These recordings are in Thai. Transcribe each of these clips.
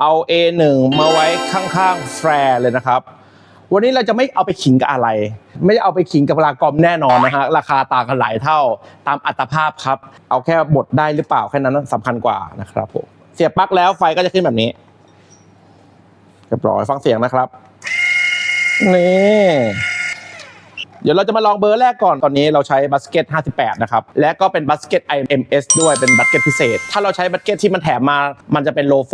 เอา A1 มาไว้ข้างๆแฟร์เลยนะครับ วันนี้เราจะไม่เอาไปขิงกับอะไร ไม่ได้เอาไปขิงกับรากอมแน่นอนนะฮะราคาต่างกันหลายเท่าตามอัตภาพครับ เอาแค่บดได้หรือเปล่าแค่นั้นสำคัญกว่านะครับผมเสียบปลั๊กแล้วไฟก็จะขึ้นแบบนี้เรียบร้อยฟังเสียงนะครับนี่ เดี๋ยวเราจะมาลองเบอร์แรกก่อนตอนนี้เราใช้บัสเก็ต58 นะครับ และก็เป็นบัสเก็ต IMS ด้วยเป็นบัสเก็ตพิเศษ ถ้าเราใช้บัสเก็ตที่มันแถมมา มันจะเป็นโลโฟ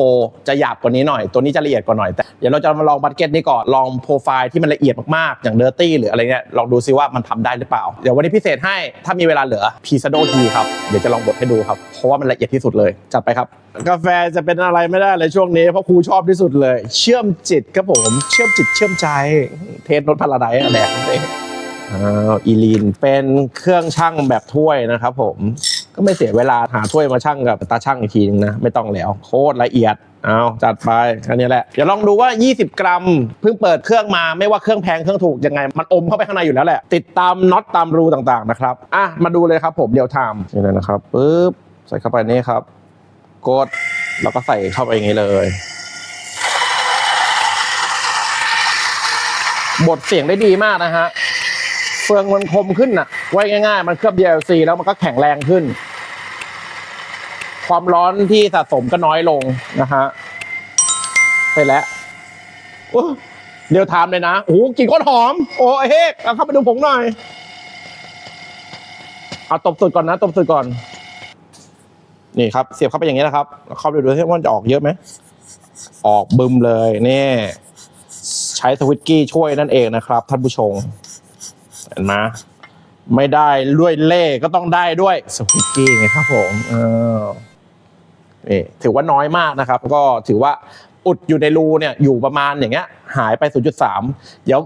จะหยาบกว่านี้หน่อย ตัวนี้จะละเอียดกว่าหน่อย แต่เดี๋ยวเราจะมาลองบัสเก็ตนี้ก่อนลองโปรไฟล์ที่มันละเอียดมากๆ อย่างเดอร์ตี้หรืออะไรเงี้ยลองดูซิว่ามันทำได้หรือเปล่า เดี๋ยววันนี้พิเศษให้ถ้ามีเวลาเหลือพีซาโดทีครับเดี๋ยวจะลองบดให้ดูครับเพราะว่ามันละเอียดที่สุดเลยจัดไปครับกาแฟจะเป็นอะไรไม่ได้เลยช่วงนี้เพราะครูชอบที่สุดเลย เชื่อมจิตครับผม เชื่อมจิตเชื่อมใจ เทสรถพาราไดซ์แดกเลย อีลีนเป็นเครื่องชั่งแบบถ้วยนะครับผมก็ไม่เสียเวลาหาถ้วยมาชั่งกับตาชั่งอีกทีนึงนะไม่ต้องแล้วโคตรละเอียดเอาจัดไปแค่นี้แหละเดี๋ยวลองดูว่า 20 กรัมเพิ่งเปิดเครื่องมาไม่ว่าเครื่องแพงเครื่องถูกยังไง มันอมเข้าไปข้างในอยู่แล้วแหละ ติดตามน็อตตามรูต่างๆนะครับอะมาดูเลยครับผมเดียวทำนี่เลยนะครับปึ๊บใส่เข้าไปนี่ครับ กดแล้วก็ใส่เข้าไปอย่างนี้เลยบทเสียงได้ดีมากนะฮะ เฟืองมันคมขึ้นน่ะไว้ง่ายๆ มันเคลือบ DLC แล้วมันก็แข็งแรงขึ้น ความร้อนที่สะสมก็น้อยลงนะฮะไปแล้วเดี๋ยวถามเลยนะโอ้โหกลิ่นโคตรหอม โอ้ไอ้เฮ้กเอาเข้าไปดูผงหน่อย เอาตบสุดก่อนนะ ตบสุดก่อน นี่ครับ เสียบเข้าไปอย่างนี้นะครับแล้วเข้าไปดูที่ว่ามันจะออกเยอะไหม ออกบึมเลยนี่ใช้สวิตกี้ช่วยนั่นเองนะครับ ท่านผู้ชม นไหมไม่ได้ด้วยเล่ก็ต้องได้ด้วยสวิตกี้ไงครับผมเออนี่ถือว่าน้อยมากนะครับ ก็ถือว่าอุดอยู่ในรูเนี่ยอยู่ประมาณอย่างเงี้ย หายไป 0.3 เดี๋ยว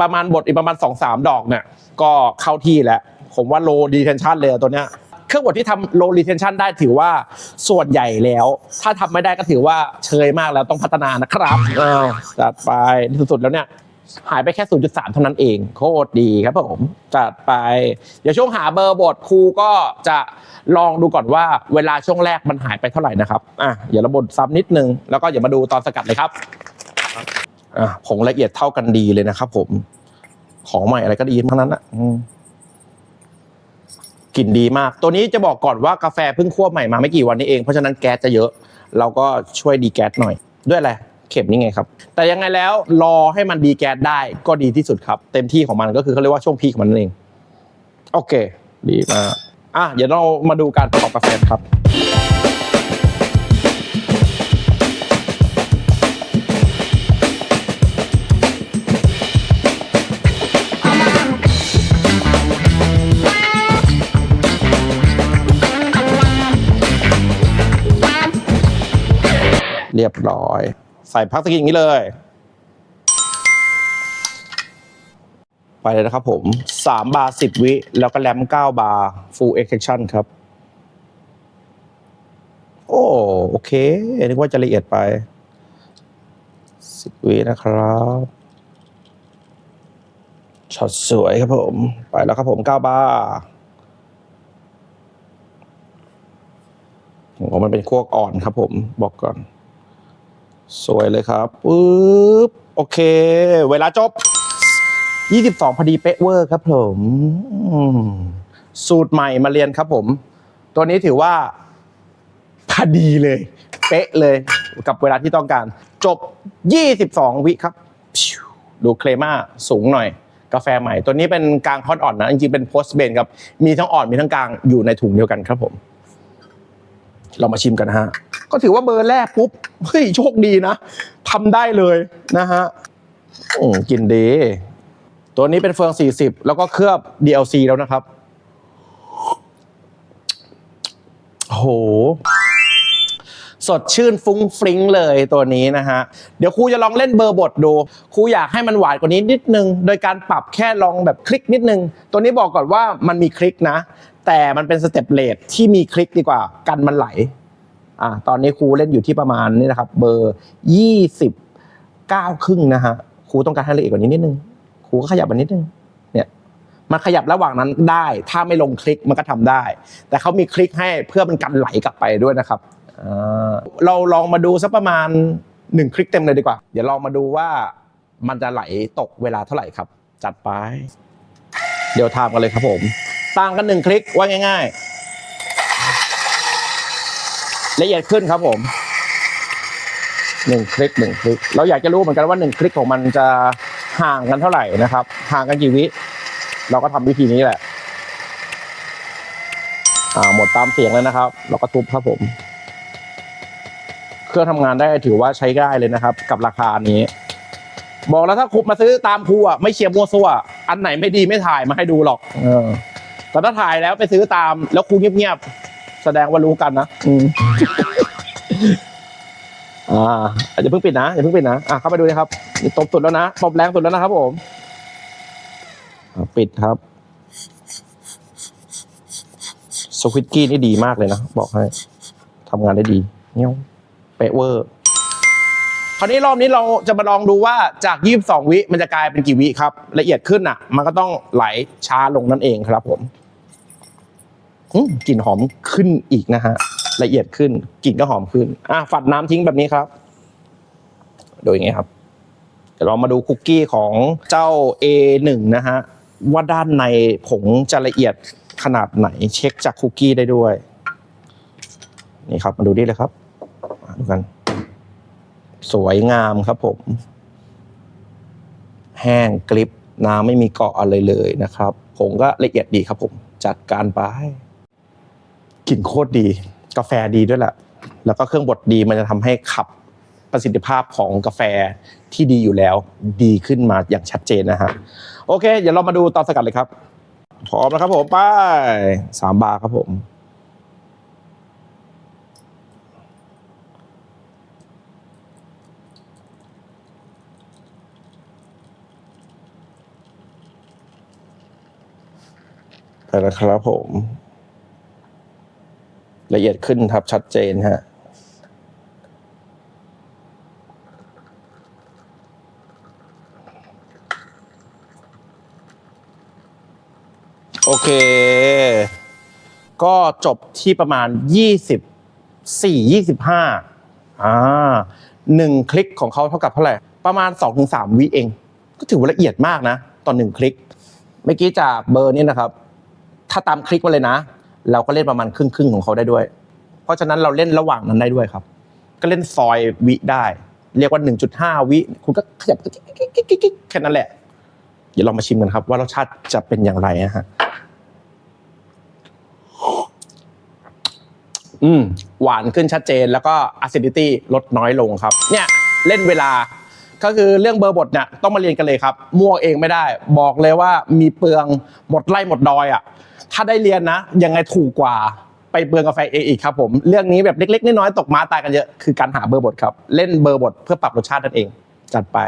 ประมาณบทอีกประมาณ 2-3 ดอกเนี่ย ก็เข้าที่แล้ว ผมว่าโลดีเทนชันเลยตัวเนี้ยเครื่องบดที่ทำโลรีเทนชันได้ถือว่าส่วนใหญ่แล้ว ถ้าทำไม่ได้ก็ถือว่าเชยมากแล้วต้องพัฒนานะครับอ้าวจัดไปสุดๆแล้วเนี่ย หายไปแค่ 0.3 เท่านั้นเอง โคตรดีครับผม จัดไป เดี๋ยวช่วงหาเบอร์บทครูก็จะลองดูก่อนว่าเวลาช่วงแรกมันหายไปเท่าไหร่นะครับอะอย่าระบดซ้ำนิดนึง แล้วก็อย่ามาดูตอนสกัดเลยครับอะผงละเอียดเท่ากันดีเลยนะครับผม ของใหม่อะไรก็ดีทั้งนั้นอะกลิ่นดีมาก ตัวนี้จะบอกก่อนว่ากาแฟเพิ่งคั่วใหม่มาไม่กี่วันนี้เอง เพราะฉะนั้นแก๊สจะเยอะ เราก็ช่วยดีแก๊สหน่อย ด้วยอะไร เข็มนี่ไงครับ แต่ยังไงแล้วรอให้มันดีแก๊สได้ก็ดีที่สุดครับ เต็มที่ของมันก็คือเขาเรียกว่าช่วงพีคของมันนั่นเอง โอเค ดีมากอะเดี๋ยวเรามาดูการประกอบกาแฟครับเรียบร้อย ใส่พักสกินอย่างนี้เลย ไปเลยนะครับผมสามบาร์สิบวิ แล้วก็แรมเก้าบาร์ full extraction ครับ โอ้โอเคนึกว่าจะละเอียดไปสิบวินะครับช็อตสวยครับผม ไปแล้วครับผมเก้าบาร์โอ้มันเป็นคั่วอ่อนครับผม บอกก่อน สวยเลยครับปึ๊บโอเค เวลาจบ 22 พอดีเป๊ะเวอร์ครับผม สูตรใหม่มาเรียนครับผม ตัวนี้ถือว่าพอดีเลย เป๊ะเลยกับเวลาที่ต้องการ จบ 22 วิครับ ดูเคลม่าสูงหน่อย กาแฟใหม่ ตัวนี้เป็นกลางฮอตอ่อนนะ จริงๆ เป็นโพสเบนครับ มีทั้งอ่อนมีทั้งกลางอยู่ในถุงเดียวกันครับผม เรามาชิมกันฮะ ก็ถือว่าเบอร์แรกปุ๊บเฮ้ยโชคดีนะทำได้เลยนะฮะอืมกินดี ตัวนี้เป็นเฟือง 40 แล้วก็เคลือบ DLC แล้วนะครับโอ้โหสดชื่นฟุ้งฟริ้งเลยตัวนี้นะฮะ เดี๋ยวครูจะลองเล่นเบอร์บทดูครูอยากให้มันหวานกว่านี้นิดนึง โดยการปรับแค่ลองแบบคลิกนิดนึง ตัวนี้บอกก่อนว่ามันมีคลิกนะ แต่มันเป็นสเต็ปเลทที่มีคลิกดีกว่า กันมันไหล อ่าตอนนี้ครูเล่นอยู่ที่ประมาณนี่นะครับ เบอร์ยี่สิบเก้าครึ่งนะฮะครูต้องการให้ละเอียดกว่านี้นิดนึงครูก็ขยับมันนิดนึงเนี่ยมันขยับระหว่างนั้นได้ ถ้าไม่ลงคลิกมันก็ทำได้ แต่เขามีคลิกให้เพื่อมันกันไหลกลับไปด้วยนะครับอ่าเราลองมาดูสักประมาณหนึ่งคลิกเต็มเลยดีกว่า เดี๋ยวลองมาดูว่ามันจะไหลตกเวลาเท่าไหร่ครับ จัดไป เดี๋ยวทามกันเลยครับผม ต่างกันหนึ่งคลิกว่าง่าย ๆ ละเอียดขึ้นครับผมหนึ่งคลิกหนึ่งคลิก เราอยากจะรู้เหมือนกันว่าหนึ่งคลิกของมันจะห่างกันเท่าไหร่นะครับ ห่างกันกี่วิเราก็ทำวิธีนี้แหละ อ่าหมดตามเสียงแล้วนะครับ เราก็ทุบครับผม เครื่องทำงานได้ถือว่าใช้ได้เลยนะครับ กับราคานี้ บอกแล้วถ้าคุมาซื้อตามครูอะไม่เชียร์มัวซัวอันไหนไม่ดีไม่ถ่ายมาให้ดูหรอก เออแต่ถ้าถ่ายแล้วไปซื้อตามแล้วครูเงียบๆ แสดงว่ารู้กันนะอืมอ่าอย่าเพิ่งปิดนะอย่าเพิ่งปิดนะอะเข้าไปดูนะครับนี่ตบสุดแล้วนะตบแรงสุดแล้วนะครับผมอะปิดครับสควิตกี้นี่ดีมากเลยนะ บอกให้ทำงานได้ดีเงี้ยวเป๊ะเวอร์ คราวนี้รอบนี้เราจะมาลองดูว่าจาก 22 วิมันจะกลายเป็นกี่วิครับ ละเอียดขึ้นอะ มันก็ต้องไหลช้าลงนั่นเองครับผมอืม กลิ่นหอมขึ้นอีกนะฮะละเอียดขึ้นกลิ่นก็หอมขึ้น อะฝัดน้ำทิ้งแบบนี้ครับ โดยอย่างงี้ครับเดี๋ยวเรามาดูคุกกี้ของเจ้า A1 นะฮะว่าด้านในผงจะละเอียดขนาดไหน เช็คจากคุกกี้ได้ด้วย นี่ครับมาดูนี่เลยครับดูกัน สวยงามครับผม แห้งกริบน้ำไม่มีเกาะอะไรเลยนะครับผงก็ละเอียดดีครับผม จัดการไป กลิ่นโคตรดี กาแฟดีด้วยแหละแล้วก็เครื่องบดดีมันจะทำให้ขับประสิทธิภาพของกาแฟที่ดีอยู่แล้วดีขึ้นมาอย่างชัดเจนนะฮะโอเค เดี๋ยวเรามาดูตอนสกัดเลยครับ พร้อมแล้วครับผมไปสามบาร์ครับผมไปแล้วครับผม ละเอียดขึ้นครับชัดเจนฮะโอเค ก็จบที่ประมาณ 24 25อ่าหนึ่งคลิกของเขาเท่ากับเท่าไหร่ ประมาณ 2-3 วิเอง ก็ถือว่าละเอียดมากนะต่อหนึ่งคลิก เมื่อกี้จากเบอร์นี้นะครับ ถ้าตามคลิกมาเลยนะ เราก็เล่นประมาณครึ่งครึ่งของเขาได้ด้วย เพราะฉะนั้นเราเล่นระหว่างนั้นได้ด้วยครับ ก็เล่นซอยวิได้ เรียกว่า 1.5 วิ คุณก็ขยับแค่นั้นแหละ เดี๋ยวเรามาชิมกันครับ ว่ารสชาติจะเป็นอย่างไรนะฮะ อืม หวานขึ้นชัดเจนแล้วก็ acidity ลดน้อยลงครับ เนี่ยเล่นเวลาก็คือเรื่องเบอร์บทเนี่ยต้องมาเรียนกันเลยครับมั่วเองไม่ได้ บอกเลยว่ามีเปลืองหมดไร่หมดดอยอะ ถ้าได้เรียนนะ ยังไงถูกกว่าไปเปลืองกาแฟเองอีกครับผม เรื่องนี้แบบเล็กๆน้อยๆตกม้าตายกันเยอะคือการหาเบอร์บทครับ เล่นเบอร์บทเพื่อปรับรสชาตินั่นเอง จัดไป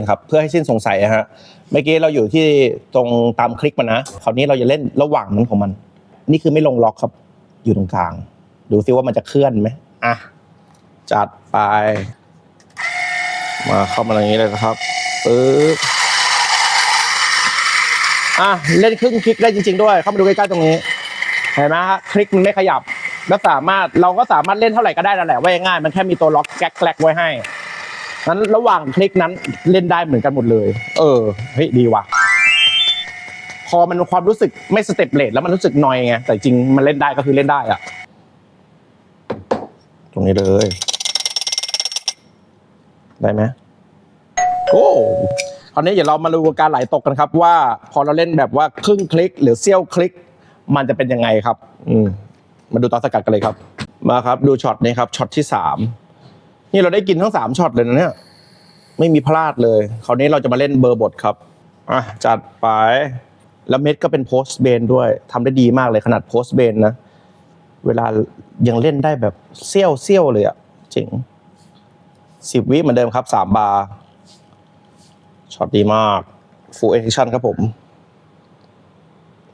นะครับเพื่อให้สิ้นสงสัยนะฮะเมื่อกี้เราอยู่ที่ตรงตามคลิกมานะคราวนี้เราจะเล่นระหว่างนั้นของมัน นี่คือไม่ลงล็อกครับ อยู่ตรงกลาง ดูซิว่ามันจะเคลื่อนไหมอะจัดไป มาเข้ามาอย่างนี้เลยครับปึ๊บ อะเล่นครึ่งคลิกได้จริง ๆ ด้วย เข้ามาดูใกล้ๆตรงนี้ เห็นไหมฮะคลิกมันไม่ขยับ แล้วสามารถเราก็สามารถเล่นเท่าไหร่ก็ได้นั่นแหละว่าง่ายมันแค่มีตัวล็อกแก๊กแกลกไว้ให้นั้นระหว่างคลิกนั้นเล่นได้เหมือนกันหมดเลย เออเฮ้ยดีว่ะ พอมันความรู้สึกไม่สเต็ปเลทแล้วมันรู้สึกนอยไงแต่จริงมันเล่นได้ก็คือเล่นได้อะตรงนี้เลย ได้ไหมโอ้าวนี้เดี๋ยวเรามาดูการไหลตกกันครับ ว่าพอเราเล่นแบบว่าครึ่งคลิก หรือเซี่ยวคลิก มันจะเป็นยังไงครับ อืมมาดูตอนสกัดกันเลยครับ มาครับ ดูช็อตนี้ครับช็อตที่สามนี่เราได้กินทั้งสามช็อตเลยนะเนี่ยไม่มีพลาดเลย คราวนี้เราจะมาเล่นเบอร์บทครับอะจัดไปแล้วเม็ดก็เป็นโพสเบนด้วยทำได้ดีมากเลยขนาดโพสเบนนะเวลายังเล่นได้แบบเซี่ยวเซี่ยวเลยอะเจ๋งสิบวิเหมือนเดิมครับสามบาร์ ช็อตดีมาก full action ครับผม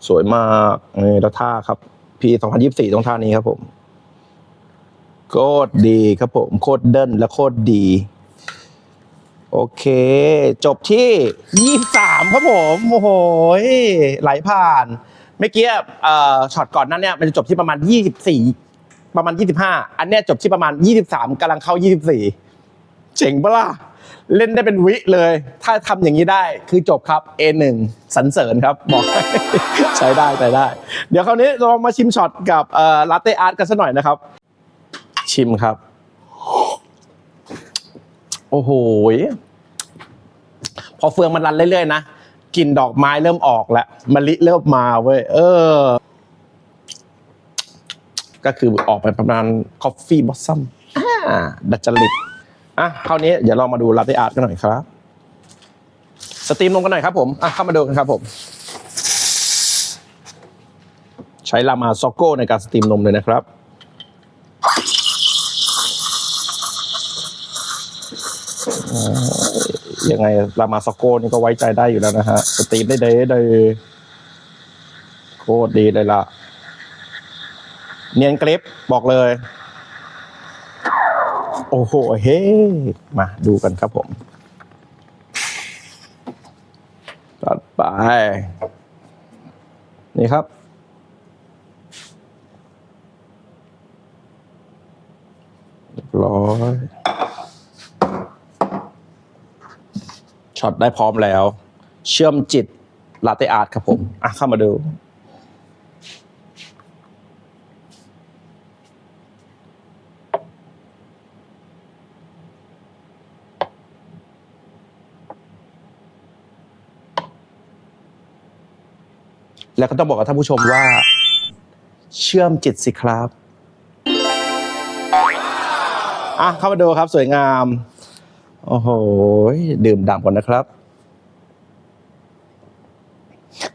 สวยมากนี่แล้วท่าครับ P สองพันยี่สิบสี่ต้องท่านี้ครับผมโคตรดีครับผม โคตรเดินและโคตรดี โอเค จบที่ยี่สามครับผมโอ้โหไหลผ่านเมื่อกี้อ่อช็อตก่อนนั้นเนี่ยมันจะจบที่ประมาณ24ประมาณ25อันเนี้ยจบที่ประมาณ23กำลังเข้า24เจ๋งปะล่ะ เล่นได้เป็นวิเลย ถ้าทำอย่างนี้ได้คือจบครับ A1 สันเสริญครับบอกใช้ได้ใช้ได้ เดี๋ยวคราวนี้เรามาชิมช็อตกับลาเต้อาร์ตกันสักหน่อยนะครับ ชิมครับ โอ้โหพอเฟืองมันรันเรื่อยๆนะกลิ่นดอกไม้เริ่มออกแล้วมะลิเริ่มมาเว้ยเออ ก็คือออกไปประมาณ Coffee Blossom อ่าดัจจริต อะคราวนี้เดี๋ยวเรามาดูลาเต้อาร์ตกันหน่อยครับ สตรีมลงกันหน่อยครับผมอะเข้ามาดูกันครับผม ใช้ลามาซ็อกโก้ในการสตรีมนมเลยนะครับยังไงรามาสโกนี่ก็ไว้ใจได้อยู่แล้วนะฮะ สตรีมได้เด้ได้โคตรดีเลยล่ะ เนียนกริปบอกเลย โอ้โห เฮ้ มาดูกันครับผมตัดไป นี่ครับเรียบร้อยช็อตได้พร้อมแล้ว เชื่อมจิตลาเตอาร์ตครับผม อะเข้ามาดู แล้วก็ต้องบอกกับท่านผู้ชมว่า เชื่อมจิตสิครับอะเข้ามาดูครับสวยงาม โอ้โหดื่มด่ำก่อนนะครับ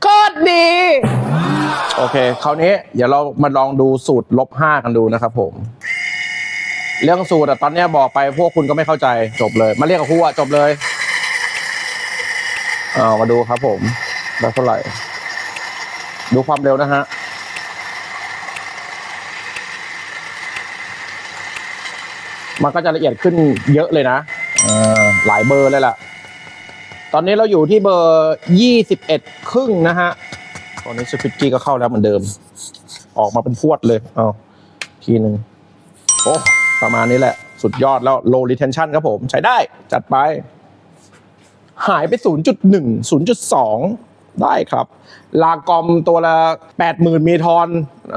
โคตรดี โอเค คราวนี้ เดี๋ยวเรามาลองดูสูตรลบห้ากันดูนะครับผม เรื่องสูตรอะตอนเนี้ยบอกไปพวกคุณก็ไม่เข้าใจจบเลย มาเรียกกับครูอะจบเลย เอามาดูครับผมได้เท่าไหร่ ดูความเร็วนะฮะมันก็จะละเอียดขึ้นเยอะเลยนะหลายเบอร์เลยล่ะ ตอนนี้เราอยู่ที่เบอร์ยี่สิบเอ็ดครึ่งนะฮะ ตอนนี้สควิตกี้ก็เข้าแล้วเหมือนเดิม ออกมาเป็นพวดเลย เอาทีหนึ่งโอ้ประมาณนี้แหละ สุดยอดแล้ว low retention ครับผม ใช้ได้ จัดไป หายไป 0.1 0.2 ได้ครับ ลากอมตัวละ 80,000 มีทอน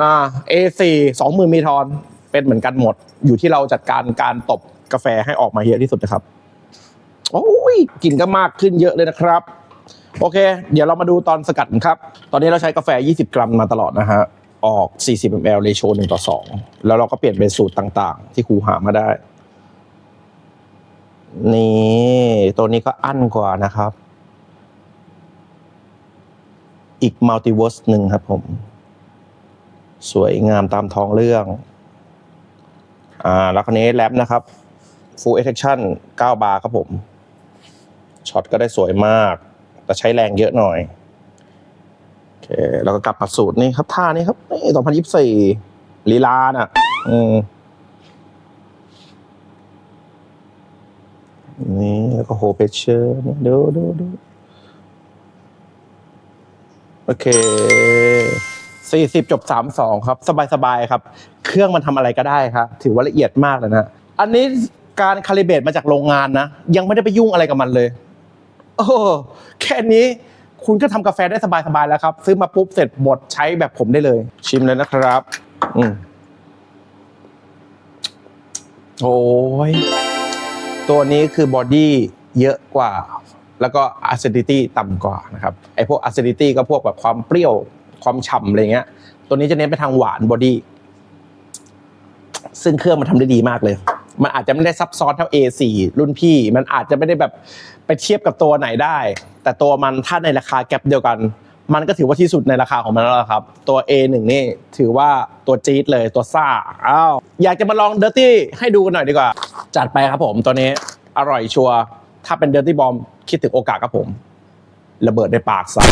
อ่า A4 20,000 มีทอนเป็นเหมือนกันหมด อยู่ที่เราจัดการการตบกาแฟให้ออกมาเยอะที่สุดนะครับ โอ้ยกลิ่นก็มากขึ้นเยอะเลยนะครับ โอเค เดี๋ยวเรามาดูตอนสกัดครับ ตอนนี้เราใช้กาแฟ 20 กรัมมาตลอดนะฮะออก 40 ml เรโช1ต่อ 2 แล้วเราก็เปลี่ยนเป็นสูตรต่างๆ ที่ครูหามาได้ นี่ ตัวนี้ก็อั้นกว่านะครับ อีกมัลติเวิร์สหนึ่งครับผม สวยงามตามท้องเรื่องอ่าแล้วคันนี้แรปนะครับ full extraction 9 บาร์ครับผมช็อตก็ได้สวยมาก แต่ใช้แรงเยอะหน่อยโอเคแล้วก็กลับมาสูตรนี่ครับท่านี้ครับนี่2024ลีลาน่ะ อืมนี่แล้วก็โฮเพเชอร์นี่ดูดูดู โอเคสี่สิบจบสามสองครับ สบายสบายๆครับ เครื่องมันทำอะไรก็ได้ครับ ถือว่าละเอียดมากเลยนะ อันนี้การคาลิเบตมาจากโรงงานนะ ยังไม่ได้ไปยุ่งอะไรกับมันเลย โอ้แค่นี้คุณก็ทำกาแฟได้สบายๆแล้วครับ ซื้อมาปุ๊บเสร็จบดใช้แบบผมได้เลย ชิมเลยนะครับ อืมโอ้ยตัวนี้คือบอดี้เยอะกว่า แล้วก็ acidity ต่ำกว่านะครับไอพวก acidity ก็พวกแบบความเปรี้ยวความฉ่ำอะไรเงี้ย ตัวนี้จะเน้นไปทางหวานบอดี้ซึ่งเครื่องมันทำได้ดีมากเลย มันอาจจะไม่ได้ซับซ้อนเท่า A4 รุ่นพี่ มันอาจจะไม่ได้แบบไปเทียบกับตัวไหนได้ แต่ตัวมันถ้าในราคาแก็ปเดียวกัน มันก็ถือว่าที่สุดในราคาของมันแล้วครับ ตัว A1 นี่ถือว่าตัวจี๊ดเลยตัวซ่า อ้าว อยากจะมาลองเดอร์ตี้ให้ดูกันหน่อยดีกว่า จัดไปครับผมตัวนี้อร่อยชัวร์ ถ้าเป็นเดอร์ตี้บอมคิดถึงโอกาสครับผม ระเบิดในปากซะ